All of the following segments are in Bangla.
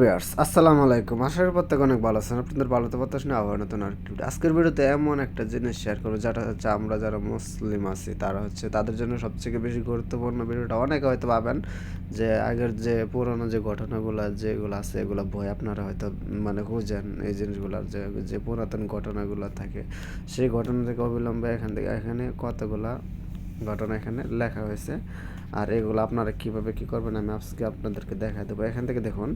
ভিউয়ার্স আসসালামু আলাইকুম। আশা করি প্রত্যেক অনেক ভালো আছেন। আপনাদের ভালো তো প্রত্যাশা আবার নতুন আরেকটি ভিডিও। আজকের ভিডিওতে এমন একটা জিনিস শেয়ার করব, যেটা হচ্ছে আমরা যারা মুসলিম আছি, তারা হচ্ছে তাদের জন্য সবথেকে বেশি গুরুত্বপূর্ণ ভিডিওটা অনেকে হয়তো ভাবেন যে আগের যে পুরনো যে ঘটনাগুলো, যেগুলো আছে, এগুলো বই আপনারা হয়তো মানে খুঁজেন এই জিনিসগুলোর যে যে পুরাতন ঘটনাগুলো থাকে। সেই ঘটনা থেকে অবিলম্বে এখান থেকে, এখানে কতগুলা ঘটনা এখানে লেখা হয়েছে। আর এগুলো আপনারা কীভাবে কি করবেন আমি আজকে আপনাদেরকে দেখা দেবো। এখান থেকে দেখুন,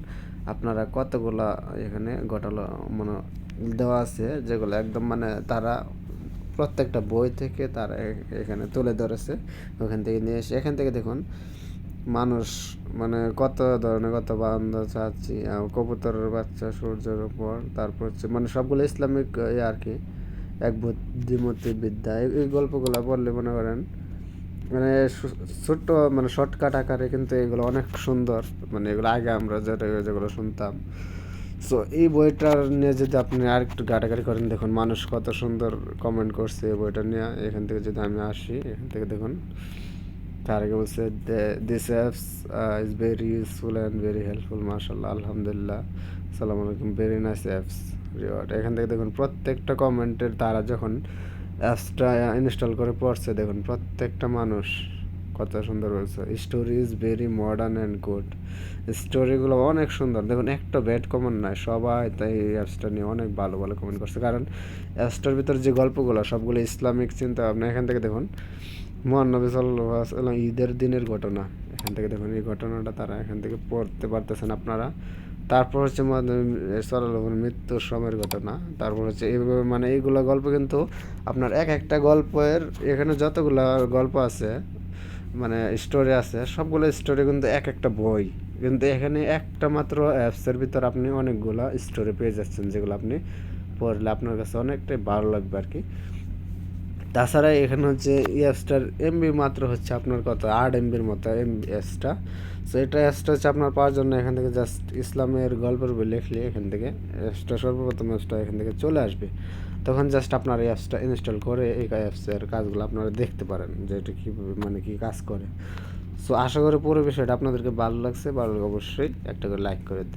আপনারা কতগুলা এখানে ঘটনা মানে দেওয়া আছে, যেগুলো একদম মানে তারা প্রত্যেকটা বই থেকে তারা এখানে তুলে ধরেছে। ওখান থেকে নিয়ে এসে, এখান থেকে দেখুন, মানুষ মানে কত ধরনের কত বান্ধ চাচ্ছি কবুতরের বাচ্চা, সূর্যের উপর, তারপর হচ্ছে মানে সবগুলো ইসলামিক আর কি, এক বুদ্ধিমতী বিদ্যা এই গল্পগুলো পড়লে মনে করেন মানে ছোট্ট মানে শর্টকাট আকারে কিন্তু এগুলো অনেক সুন্দর। মানে এগুলো আগে আমরা যেটা যেগুলো শুনতাম। সো এই বইটার নিয়ে যদি আপনি আর একটু ঘাটাঘাটি করেন, দেখুন মানুষ কত সুন্দর কমেন্ট করছে এই বইটা নিয়ে। এখান থেকে যদি আমি আসি, এখান থেকে দেখুন। তার আগে বলছে this apps is very useful and very helpful মার্শাল্লাহ আলহামদুলিল্লাহ। সালাম আলাইকুম ভেরি নাইস অ্যাপস রিওয়ার্ড এখান থেকে দেখুন, প্রত্যেকটা কমেন্টের তারা যখন অ্যাপসটা ইনস্টল করে পড়ছে। দেখুন, প্রত্যেকটা মানুষ কত সুন্দর বলছে। Story is very modern and good স্টোরিগুলো অনেক সুন্দর। দেখুন, একটা ব্যাড কমেন্ট নাই। সবাই তাই অ্যাপসটা নিয়ে অনেক ভালো ভালো কমেন্ট করছে। কারণ অ্যাপসটার ভিতরে যে গল্পগুলো, সবগুলো ইসলামিক চিন্তা ভাবনা এখান থেকে দেখুন মহানবী ওয়াসাল্লাম ঈদের দিনের ঘটনা। এখান থেকে দেখুন, এই ঘটনাটা তারা এখান থেকে পড়তে পারতেছেন আপনারা। তারপর হচ্ছে সাল্লাল্লাহু মৃত্যুর সময়ের ঘটনা তারপর হচ্ছে এইভাবে মানে এইগুলো গল্প কিন্তু আপনার এক একটা গল্পের এখানে যতগুলো গল্প আছে মানে স্টোরি আছে, সবগুলো স্টোরি কিন্তু এক একটা বই। কিন্তু এখানে একটা মাত্র অ্যাপসের ভিতর আপনি অনেকগুলো স্টোরি পেয়ে যাচ্ছেন যেগুলো আপনি পড়লে আপনার কাছে অনেকটাই ভালো লাগবে আর কি। তাছাড়া এখানে হচ্ছে অ্যাপসটার এমবি মাত্র হচ্ছে আপনার কত? আট এমবির মতো এম অ্যাপসটা সো এটা অ্যাপসটা হচ্ছে আপনার পাওয়ার জন্য এখান থেকে জাস্ট ইসলামের গল্পের বই লিখলে এখান থেকে অ্যাপসটা সর্বপ্রথম অ্যাপসটা এখান থেকে চলে আসবে। তখন জাস্ট আপনার এই অ্যাপসটা ইনস্টল করে এই অ্যাপসের কাজগুলো আপনারা দেখতে পারেন যে এটা কীভাবে মানে কী কাজ করে। সো আশা করি পুরো বিষয়টা আপনাদেরকে ভালো লাগছে, ভালো অবশ্যই একটা করে লাইক করে দিন।